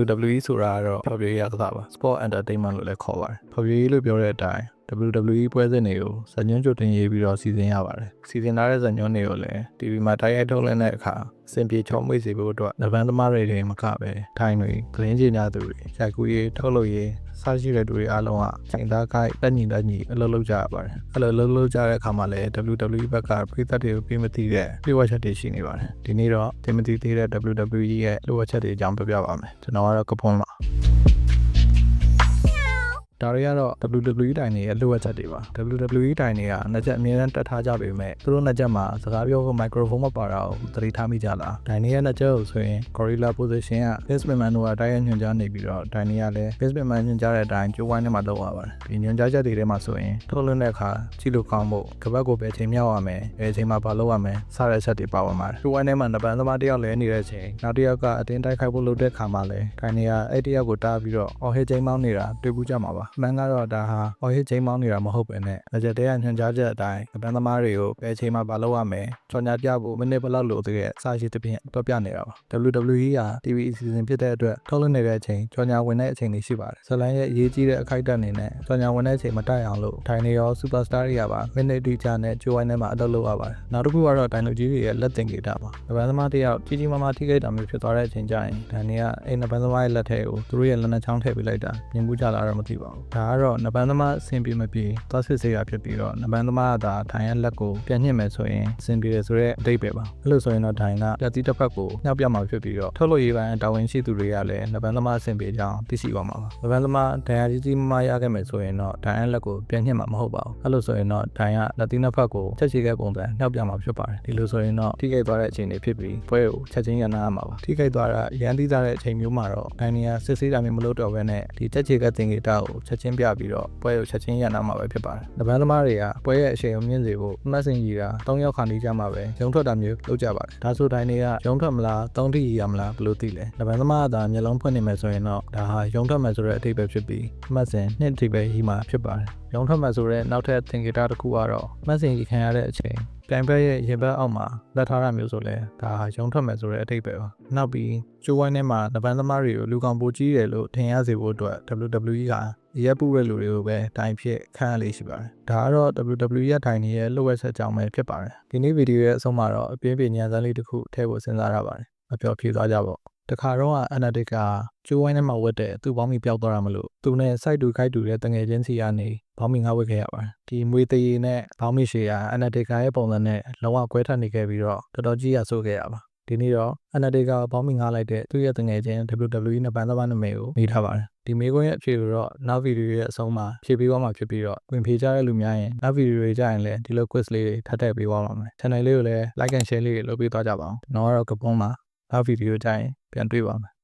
WWE ဆိုတာကတော့ဖျော်ဖြေရေးရကစားပါ Sport Entertainment လို့လည်းခေါ်ပါတယ်ဖျော်ဖြေရေးလို့ပြောတဲ့အတိုင်း WWE ပွဲစဉ်တွေကိုဇာညွှန်းကြိုတင်ရေးပြီးတော့စီစဉ်ရပါတယ်စီစဉ်ထားတဲ့ဇာညွှန်းတွေကိုလည်း TV မှာတိုက်ရိုက်ထုတ်လွှင့်တဲ့အခါအဆင်ပြေချောမွေ့စေဖို့အတွက်နဗန်သမားတွေတွေမကပဲထိုင်းတွေဂလင်းကျင်ကြသူတွေရိုက်ကူးရေးထုတ်လုပ်ရေးစရှိတဲ့သူတွေအားလုံးကချိန်သားကိုက်တက်ညီတက်ညီအလုပ်လုပ်ကြရပါတယ်အဲ့လိုလုပ်လုပ်ကြတဲ့အခါမှာလည်း WWE ဘက်ကပြည်သက်တွေကိုပြီးမသိတဲ့ပြည့်ဝချက်တွေရှိနေပါတယ်ဒီနေ့တော့တင်မသိသေးတဲ့ WWE ရဲ့လိုအပ်ချက်တွေအကြောင်းပြောပြပါမယ်ကျွန်တော်ကတော့ကပွန်ပါ ဒါတွေကတော့ WWE တိုင်တွေရဲ့လိုအပ်ချက်တွေပါ WWE တိုင်တွေကနှစ်ချက်အမြဲတမ်းတက်ထားကြပေမဲ့သူတို့နှစ်ချက်မှာစကားပြောဖို့ microphone မပါတာကိုသတိထားမိကြလားတိုင်တွေရဲ့နှစ်ချက်ကိုဆိုရင် gorilla position က Baseman တို့ကတိုက်ရိုက်ညွှန်ကြားနေပြီးတော့တိုင်တွေကလည်း Baseman ညွှန်ကြားတဲ့အတိုင်းကြိုးဝိုင်းထဲမှာလုပ်ရပါတယ်ဒီညွှန်ကြားချက်တွေထဲမှာဆိုရင်ထုတ်လွှင့်တဲ့အခါကြည့်လို့ကောင်းဖို့ကပတ်ကိုပဲချိန်မြောက်ရမယ်အဲချိန်မှာဘာလုပ်ရမယ်စတဲ့ချက်တွေပါဝင်ပါတယ်ကြိုးဝိုင်းထဲမှာနပန်သမားတယောက်လဲနေတဲ့ချိန်နောက်တစ်ယောက်ကအတင်းတိုက်ခိုက်ဖို့လုပ်တဲ့ခါမှာလဲတိုင်တွေကအဲ့တယောက်ကိုတားပြီးတော့အော်ဟစ်ချိန်မောင်းနေတာတွေ့ဘူးကြမှာပါအမှန်ကတော့ဒါဟာအော်ဟစ်ချိန်မောင်းနေတာမဟုတ်ပဲနဲ့အကြက်တဲကညွှန်ကြားချက်အတိုင်းနပန်သမားတွေကိုဘယ်ချိန်မှာဘာလုပ်ရမယ်ချော်ညာပြဖို့မိနစ်ဘယ်လောက်လိုသေးတဲ့စာရှိသဖြင့်တော့ပြနေတာပါ WWE ဟာ TV အစီအစဉ်ဖြစ်တဲ့အတွက်ထုတ်လွှင့်နေတဲ့အချိန်ချော်ညာဝင်တဲ့အချိန်တွေရှိပါတယ်ဇလန်ရဲ့အရေးကြီးတဲ့အခိုက်အတန့်အနေနဲ့ချော်ညာဝင်တဲ့အချိန်မတိုက်အောင်လို့ထိုင်နေရော Superstar တွေကပါမိနစ်တိကျနဲ့ကြိုးဝိုင်းထဲမှာအလုပ်လုပ်ရပါတယ်နောက်တစ်ခုကတော့တိုင်လူကြီးတွေရဲ့လက်တင်ကေတာပါနပန်သမားတယောက်ကြီးကြီးမားမားထိခိုက်တာမျိုးဖြစ်သွားတဲ့အချိန်ကျရင်ဒန်နီကအိမ်နပန်သမားရဲ့လက်ထဲကိုသူတို့ရဲ့လက်နှချောင်းထည့်ပေးလိုက်တာမြင်မှုကြလာတော့မသိပါဘူးဒါကတော့နပန်သမားအဆင်ပြေမပြေသွားစစ်စေးတာဖြစ်ပြီးတော့နပန်သမားကဒါထိုင်ရဲ့လက်ကိုပြန်ညှစ်မယ်ဆိုရင်အဆင်ပြေတယ်ဆိုတော့အတိတ်ပဲပါအဲ့လိုဆိုရင်တော့ထိုင်ကပြတိတစ်ဖက်ကိုညှောက်ပြမှာဖြစ်ပြီးတော့ထုတ်လို့ရေးပိုင်းတာဝန်ရှိသူတွေကလည်းနပန်သမားအဆင်ပြေကြောင်းသိရှိပါမှာပါနပန်သမားဒဏ်ရာကြီးကြီးမားမားရခဲ့မယ်ဆိုရင်တော့ဒဏ်ရာလက်ကိုပြန်ညှစ်မှာမဟုတ်ပါဘူးအဲ့လိုဆိုရင်တော့ဒဏ်ရာလက်သီးနှစ်ဖက်ကိုချက်ချေခဲ့ပုံစံညှောက်ပြမှာဖြစ်ပါတယ်ဒီလိုဆိုရင်တော့ထိခိုက်သွားတဲ့အခြေအနေဖြစ်ပြီးပွဲကိုချက်ချင်းရနာရမှာပါထိခိုက်သွားတာရန်သီးသားတဲ့အချိန်မျိုးမှာတော့ဒဏ်ရာစစ်ဆေးတာမျိုးမလုပ်တော့ဘဲနဲ့ဒီချက်ချေကတင်ကေတာကိုချက်ချင်းပြပြီးတော့ပွဲကိုချက်ချင်းရနာမှာပဲဖြစ်ပါတယ်နပန်သမားတွေကပွဲရဲ့အချိန်ကိုမြင့်စေဖို့အမှတ်စင်ကြီးတာ၃ယောက်ခါနေကြမှာပဲရုံထွက်တာမျိုးလုပ်ကြပါတယ်ဒါဆိုတိုင်းတွေကရုံထွက်မလား၃တိရမလားဘယ်လိုသိလဲနပန်သမားကသာမျက်လုံးဖွင့်နေမယ်ဆိုရင်တော့ဒါဟာရုံထွက်မယ်ဆိုတဲ့အတိတ်ပဲဖြစ်ပြီးအမှတ်စင်နှစ်အတိတ်ပဲရှိမှာဖြစ်ပါတယ်ရုံထွက်မယ်ဆိုတဲ့နောက်ထပ်သင်္ကေတတစ်ခုကတော့မှတ်စင်ကြီးခံရတဲ့အချိန် ပြိုင်ဘက်ရဲ့ရင်ဘတ်အောက်မှာလက်ထားတာမျိုးဆိုလဲဒါဟာရုံထွက်မယ်ဆိုတဲ့အတိတ်ပဲပါနောက်ပြီးကျိုးဝိုင်းထဲမှာနပန်သမားတွေကိုလူကောင်ပိုကြီးတယ်လို့ထင်ရစေဖို့အတွက် WWE ကရက်ပူတဲ့လူတွေကိုပဲတိုင်ဖြစ်ခန့်ရလေးရှိပါတယ်ဒါကတော့ WWE ရဲ့တိုင်နေရဲ့လှုပ်ဝက်ဆက်ကြောင်းပဲဖြစ်ပါတယ်ဒီနေ့ဗီဒီယိုရဲ့အဆုံးမှာတော့အပြင်းပြညံစမ်းလေးတစ်ခုထည့်ဖို့စဉ်းစားရပါတယ် မပြောဖြေသွားကြပါဘူးတခါတော့အန်နာတစ်ကကျိုးဝိုင်းထဲမှာဝတ်တဲ့သူ့ပေါင်းမီပျောက်သွားတာမလို့သူနဲ့စိုက်တူခိုက်တူတဲ့တငယ်ချင်းစီကနေဘောင်းမီငါဝတ်ခဲ့ရပါတယ်ဒီမွေတရီနဲ့ဘောင်းမီရှေကအန်နာတစ်ကရဲ့ပုံစံနဲ့လုံးဝကွဲထက်နေခဲ့ပြီးတော့တော်တော်ကြီးရဆိုးခဲ့ရပါဒီနေ့တော့အန်နာတေကဘောင်းမီငားလိုက်တဲ့သူ့ရဲ့တငယ်ချင်း WWE နဲ့ပန်းသမားနာမည်ကိုမိထားပါတယ်ဒီမေးခွန်းရဲ့အဖြေကိုတော့နောက်ဗီဒီယိုရဲ့အဆုံးမှာဖြေပေးသွားမှာဖြစ်ပြီးတော့ဝင်ဖြေကြတဲ့လူများရင်နောက်ဗီဒီယိုတွေကြရင်လည်းဒီလို quiz လေးတွေထပ်ထည့်ပေးသွားပါမယ် channel လေးကိုလည်း like and share လေးတွေလုပ်ပေးသွားကြပါအောင်ကျွန်တော်ကတော့ကပွန်မှာ နောက်ဗီဒီယိုကြရင်ပြန်တွေ့ပါမယ်